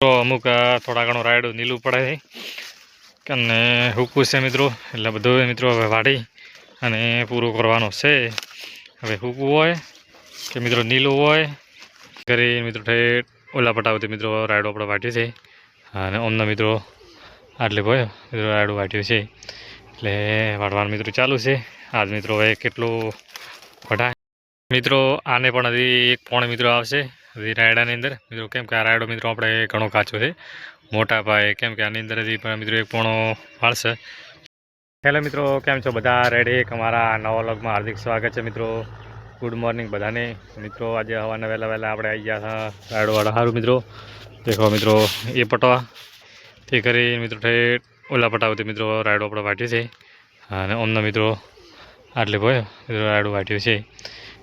તો અમુક થોડા ઘણું રાયડું નીલું પડે છે. અને હૂકું છે મિત્રો, એટલે બધું મિત્રો હવે વાઢી અને પૂરું કરવાનું છે. હવે હૂકું હોય કે મિત્રો નીલું હોય, ઘરે મિત્રો ઠેઠ ઓલા પટાવતી મિત્રો રાયડો આપણે વાટ્યું છે અને અમને મિત્રો આટલે હોય મિત્રો રાયડું વાટ્યું છે. એટલે વાટવાનું મિત્રો ચાલુ છે. આજ મિત્રો હવે કેટલું વઢાય મિત્રો આને પણ હજી એક પોણે મિત્રો આવશે. હજી રાયડાની અંદર. મિત્રો, કેમ કે આ રાયડો મિત્રો આપણે ઘણો કાચો છે. મોટા પાયે કેમ કે આની અંદર હજી પણ મિત્રો એક પોણો ફાળશે હેલો મિત્રો, કેમ છો બધા? રેડી? એક અમારા નવા વ્લોગમાં હાર્દિક સ્વાગત છે મિત્રો. ગુડ મોર્નિંગ બધાને. મિત્રો, આજે હવાના વહેલા વહેલા આપણે આવી ગયા હતા રાયડોવાળા સારું મિત્રો. દેખો મિત્રો, એ પટવા. તે કરી મિત્રો ઠેઠ ઓલા પટાવતી મિત્રો રાયડો આપણે વાટ્યો છે. અને અમને મિત્રો આટલે ભાઈ મિત્રો રાયડું વાટ્યો છે.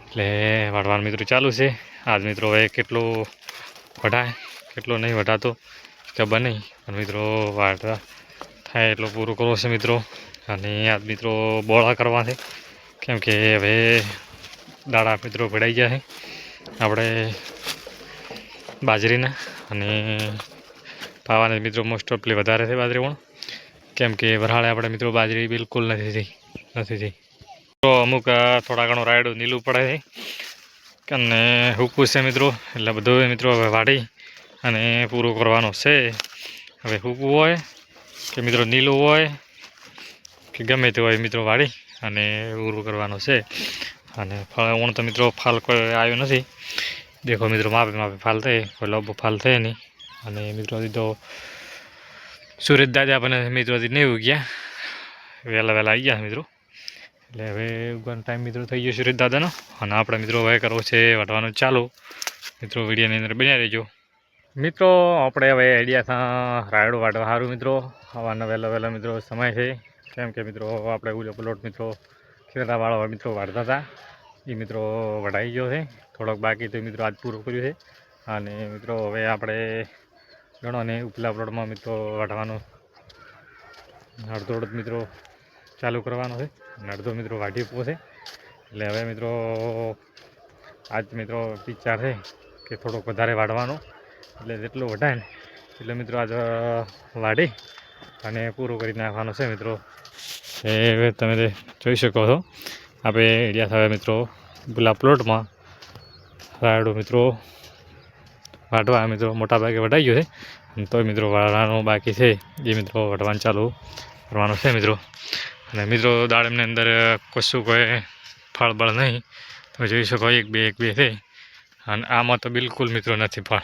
એટલે વાળવાનું મિત્રો ચાલુ છે. આજ મિત્રો હવે કેટલું વઢાય, કેટલો નહીં વઢાતો ખબર નહીં પણ મિત્રો વાટવા થાય એટલું પૂરું કરવો છે મિત્રો. અને આજ મિત્રો બોળા કરવા છે. કેમ કે હવે દાડા મિત્રો ભેડાઈ ગયા છે. આપણે બાજરીના અને પાવાના મિત્રો મોસ્ટ ઓફલી વધારે છે બાજરી પણ કેમ કે વરાળે આપણે મિત્રો બાજરી બિલકુલ નથી થઈ નથી થઈ. તો અમુક થોડા ઘણું રાયડું નીલું પડે છે. અને હૂકું છે મિત્રો. એટલે બધું મિત્રો હવે વાઢી અને પૂરું કરવાનું છે. હવે હૂકું હોય કે મિત્રો નીલું હોય કે ગમે તે હોય મિત્રો વાળી અને પૂરું કરવાનું છે. અને ફળ ઓણ તો મિત્રો ફાલ કોઈ આવ્યો નથી. દેખો મિત્રો માપે માપે ફાલ થાય કોઈ લોબો ફાલ થાય નહીં. અને મિત્રો તો સુરત દાદા આપણને મિત્રો નહીં ઉગ્યા. વહેલા વહેલા આવી ગયા મિત્રો. એટલે હવે ઉગવાનો ટાઈમ મિત્રો થઈ ગયો સુરેશ દાદાનો. અને આપણે મિત્રો હવે કરવો છે વાટવાનું ચાલુ. મિત્રો વિડીયોની અંદર બન્યા રહેજો. મિત્રો, આપણે હવે આઈડિયા રાયડો વાટવા સારું મિત્રો. હવાના વહેલા વહેલા મિત્રો સમય છે. કેમ કે મિત્રો, આપણે ઉલો પ્લોટ મિત્રો ખેતરાવાળા મિત્રો વાળતા હતા. એ મિત્રો વઢાઈ ગયો છે. થોડોક બાકી તો મિત્રો આજ પૂરું કર્યું છે. અને મિત્રો, હવે આપણે ગણો ને ઉપલા પ્લોટમાં મિત્રો વાઢવાનું અડધો મિત્રો ચાલુ કરવાનો છે. અને મિત્રો વાઢી છે. એટલે હવે મિત્રો, આજ મિત્રો વિચાર છે કે થોડોક વધારે વાઢવાનો. એટલે જેટલું વઢાય ને એટલે મિત્રો આજ વાઢી અને પૂરું કરી નાખવાનો છે મિત્રો. એ તમે જોઈ શકો છો આપણે એરિયા થયા મિત્રો પેલા પ્લોટમાં રાયડો મિત્રો વાટવા મિત્રો મોટા ભાગે વઢાઈ ગયો છે. તોય મિત્રો વાળવાનું બાકી છે. એ મિત્રો વઢવાનું ચાલુ કરવાનું છે મિત્રો. અને મિત્રો, દાડમની અંદર કશું કોઈ ફળ બળ નહીં. તમે જોઈ શકો, એક, બે એક, બે છે. અને આમાં તો બિલકુલ મિત્રો નથી ફળ.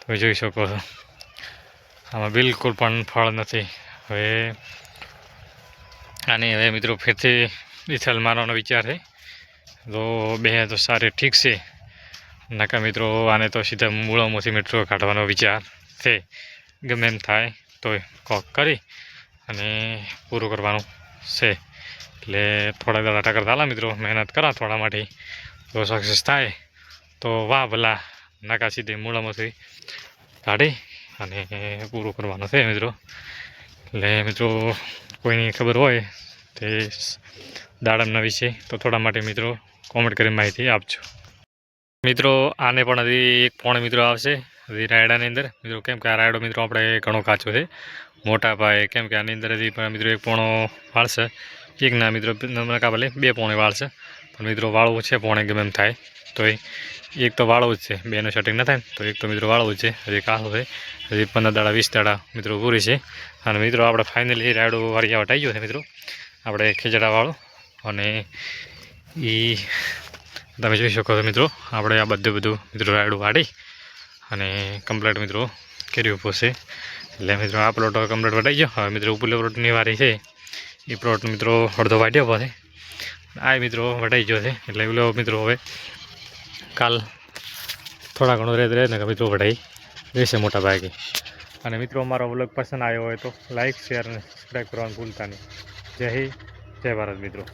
તમે જોઈ શકો. છો આમાં બિલકુલ પણ ફળ નથી. હવે આની હવે મિત્રો ફેરથી ડિથલ મારવાનો વિચાર છે. તો બે તો સારી ઠીક છે. નાકા મિત્રો, આને તો સીધા મૂળોમાંથી મિત્રો કાઢવાનો વિચાર છે. ગમે એમ થાય, તોય કોક કરી અને પૂરું કરવાનું. છે. એટલે થોડા દાડા ટકર ચાલે મિત્રો, મહેનત કરા થોડા માટે તો સક્સેસ થાય, તો વાહ ભલા, નાકા સીધી મૂળામાંથી કાઢી અને પૂરું કરવાનું છે મિત્રો. એટલે મિત્રો, કોઈની ખબર હોય તે દાડમના વિશે, તો થોડા માટે મિત્રો કોમેન્ટ કરી માહિતી આપજો. મિત્રો, આને પણ હજી એક પોણે મિત્રો આવશે, હજી રાયડાની અંદર. મિત્રો, કેમ કે આ રાયડો મિત્રો આપણે ઘણો કાચો છે. મોટા પાયે કેમ કે આની અંદરથી પણ મિત્રો એક પોણો વાળશે એક ના મિત્રો નકા ભલે બે પોણે વાળશે પણ મિત્રો વાળવું છે પોણે ગમે એમ થાય. તો એક તો વાળવું જ છે, બેનું શટિંગ ન થાય તો એક તો મિત્રો વાળવું જ છે. હજી કાસો છે, હજી પંદર દાડા, વીસ દાડા મિત્રો પૂરી છે અને મિત્રો આપણે ફાઇનલી રાયડો વાળિયા આવી ગયો છે મિત્રો. આપણે ખીચડાવાળું અને એ તમે જોઈ શકો છો મિત્રો, આપણે આ બધું બધું મિત્રો રાયડું વાળી અને કમ્પ્લેટ મિત્રો કર્યું પોસે એટલે મિત્રો આ પ્લોટ કમ્પ્લીટ વટાઈ ગયો. હવે મિત્રો ઉપલે પ્લોટની વારી છે. એ પ્લોટ મિત્રો અડધો વાટ્યો પાસે આ મિત્રો વટાઈ ગયો છે. એટલે પેલો મિત્રો હવે કાલ થોડા ઘણો રહે રહે ને મિત્રો વટાઈ રહેશે મોટા ભાગે. અને મિત્રો મારો વ્લોગ પસંદ આવ્યો હોય તો લાઇક શેર અને સબસ્ક્રાઈબ કરવાનું ભૂલતા નહીં. જય હિન્દ, જય ભારત મિત્રો.